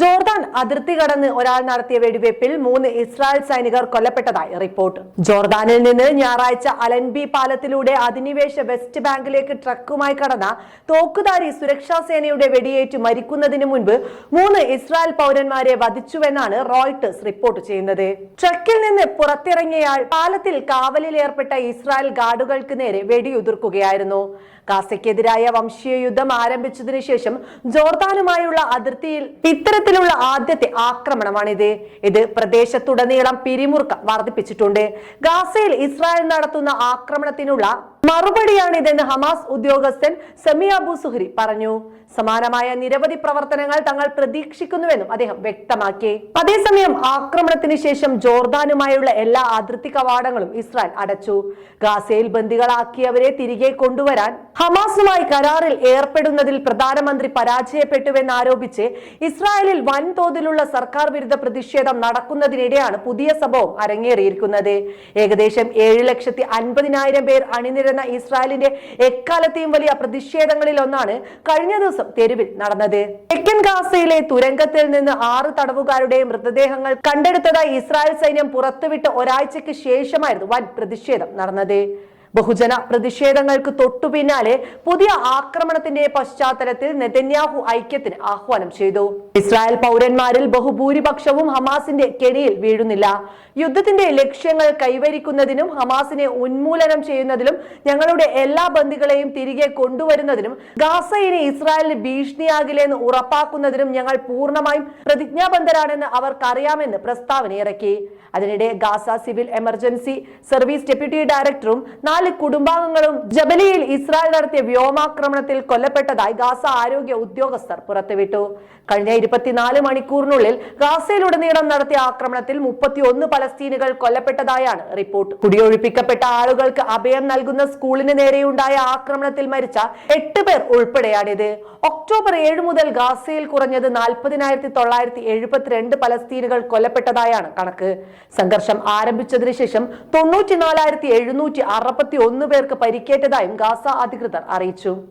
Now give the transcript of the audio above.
Jordan അതിർത്തി കടന്ന് ഒരാൾ നടത്തിയ വെടിവയ്പിൽ മൂന്ന് ഇസ്രായേൽ സൈനികർ കൊല്ലപ്പെട്ടതായി റിപ്പോർട്ട്. ജോർദാനിൽ നിന്ന് ഞായറാഴ്ച അലൻബി പാലത്തിലൂടെ അധിനിവേശ വെസ്റ്റ് ബാങ്കിലേക്ക് ട്രക്കുമായി കടന്ന തോക്കുധാരി സുരക്ഷാ സേനയുടെ വെടിയേറ്റ് മരിക്കുന്നതിന് മുൻപ് മൂന്ന് ഇസ്രായേൽ പൗരന്മാരെ വധിച്ചുവെന്നാണ് റോയിട്ടേഴ്സ് റിപ്പോർട്ട് ചെയ്യുന്നത്. ട്രക്കിൽ നിന്ന് പുറത്തിറങ്ങിയയാൾ പാലത്തിൽ കാവലിൽ ഏർപ്പെട്ട ഇസ്രായേൽ ഗാർഡുകൾക്ക് നേരെ വെടിയുതിർക്കുകയായിരുന്നു. ഗാസയ്ക്കെതിരായ വംശീയ യുദ്ധം ആരംഭിച്ചതിനു ശേഷം ജോർദാനുമായുള്ള അതിർത്തിയിൽ ഇത്തരത്തിലുള്ള ആദ്യത്തെ ആക്രമണമാണിത്. ഇത് പ്രദേശത്തുടനീളം പിരിമുറുക്കം വർദ്ധിപ്പിച്ചിട്ടുണ്ട്. ഗാസയിൽ ഇസ്രായേൽ നടത്തുന്ന ആക്രമണത്തിനുള്ള മറുപടിയാണിതെന്ന് ഹമാസ് ഉദ്യോഗസ്ഥൻ സമി അബു സുഹരി പറഞ്ഞു. സമാനമായ നിരവധി പ്രവർത്തനങ്ങൾ തങ്ങൾ പ്രതീക്ഷിക്കുന്നുവെന്നും അദ്ദേഹം വ്യക്തമാക്കി. അതേസമയം ആക്രമണത്തിന് ശേഷം ജോർദാനുമായുള്ള എല്ലാ അതിർത്തി കവാടങ്ങളും ഇസ്രായേൽ അടച്ചു. ഗാസയിൽ ബന്ദികളാക്കിയവരെ തിരികെ കൊണ്ടുവരാൻ ഹമാസുമായി കരാറിൽ ഏർപ്പെടുന്നതിൽ പ്രധാനമന്ത്രി പരാജയപ്പെട്ടുവെന്നാരോപിച്ച് ഇസ്രായേലിൽ വൻതോതിലുള്ള സർക്കാർ വിരുദ്ധ പ്രതിഷേധം നടക്കുന്നതിനിടെയാണ് പുതിയ സംഭവം അരങ്ങേറിയിരിക്കുന്നത്. ഏകദേശം ഏഴ് ലക്ഷത്തി അൻപതിനായിരം പേർ അണിനിരന്ന ഇസ്രായേലിന്റെ എക്കാലത്തെയും വലിയ പ്രതിഷേധങ്ങളിൽ ഒന്നാണ് കഴിഞ്ഞ ദിവസം തെരുവിൽ നടന്നത്. തെക്കൻ ഗാസയിലെ തുരങ്കത്തിൽ നിന്ന് ആറ് തടവുകാരുടെ മൃതദേഹങ്ങൾ കണ്ടെടുത്തതായി ഇസ്രായേൽ സൈന്യം പുറത്തുവിട്ട് ഒരാഴ്ചയ്ക്ക് ശേഷമായിരുന്നു വൻ പ്രതിഷേധം നടന്നത്. ബഹുജന പ്രതിഷേധങ്ങൾക്ക് തൊട്ടു പിന്നാലെ പുതിയ ആക്രമണത്തിന്റെ പശ്ചാത്തലത്തിൽ നെതന്യാഹു ഐക്യത്തിന് ആഹ്വാനം ചെയ്തു. ഇസ്രായേൽ പൗരന്മാരിൽ ബഹുഭൂരിപക്ഷവും ഹമാസിന്റെ കെണിയിൽ വീഴുന്നില്ല. യുദ്ധത്തിന്റെ ലക്ഷ്യങ്ങൾ കൈവരിക്കുന്നതിനും ഹമാസിനെ ഉന്മൂലനം ചെയ്യുന്നതിലും ഞങ്ങളുടെ എല്ലാ ബന്ധികളെയും തിരികെ കൊണ്ടുവരുന്നതിനും ഗാസ ഇനി ഇസ്രായേലിന് ഭീഷണിയാകില്ലെന്ന് ഉറപ്പാക്കുന്നതിനും ഞങ്ങൾ പൂർണമായും പ്രതിജ്ഞാബദ്ധരാണെന്ന് അവർക്കറിയാമെന്ന് പ്രസ്താവന ഇറക്കി അതിനിടെ Gaza civil emergency service deputy ഡയറക്ടറും നാല് കുടുംബാംഗങ്ങളും ജബലിയിൽ ഇസ്രായേൽ നടത്തിയ വ്യോമാക്രമണത്തിൽ കൊല്ലപ്പെട്ടതായി ഗാസ ആരോഗ്യ ഉദ്യോഗസ്ഥർ പുറത്തുവിട്ടു. കഴിഞ്ഞ ഇരുപത്തിനാല് മണിക്കൂറിനുള്ളിൽ ഗാസയിലുടനീളം നടത്തിയ ആക്രമണത്തിൽ മുപ്പത്തിയൊന്ന് പലസ്തീനുകൾ കൊല്ലപ്പെട്ടതായാണ് റിപ്പോർട്ട്. കുടിയൊഴിപ്പിക്കപ്പെട്ട ആളുകൾക്ക് അഭയം നൽകുന്ന സ്കൂളിന് നേരെയുണ്ടായ ആക്രമണത്തിൽ മരിച്ച എട്ട് പേർ ഉൾപ്പെടെയാണിത്. ഒക്ടോബർ ഏഴ് മുതൽ ഗാസയിൽ കുറഞ്ഞത് നാൽപ്പതിനായിരത്തി തൊള്ളായിരത്തി എഴുപത്തിരണ്ട് പലസ്തീനുകൾ കൊല്ലപ്പെട്ടതായാണ് കണക്ക്. സംഘർഷം ആരംഭിച്ചതിനു ശേഷം തൊണ്ണൂറ്റിനാലായിരത്തി എഴുന്നൂറ്റി അറുപത്തി ഒന്ന് പേർക്ക് പരിക്കേറ്റതായും ഗാസ അധികൃതർ അറിയിച്ചു.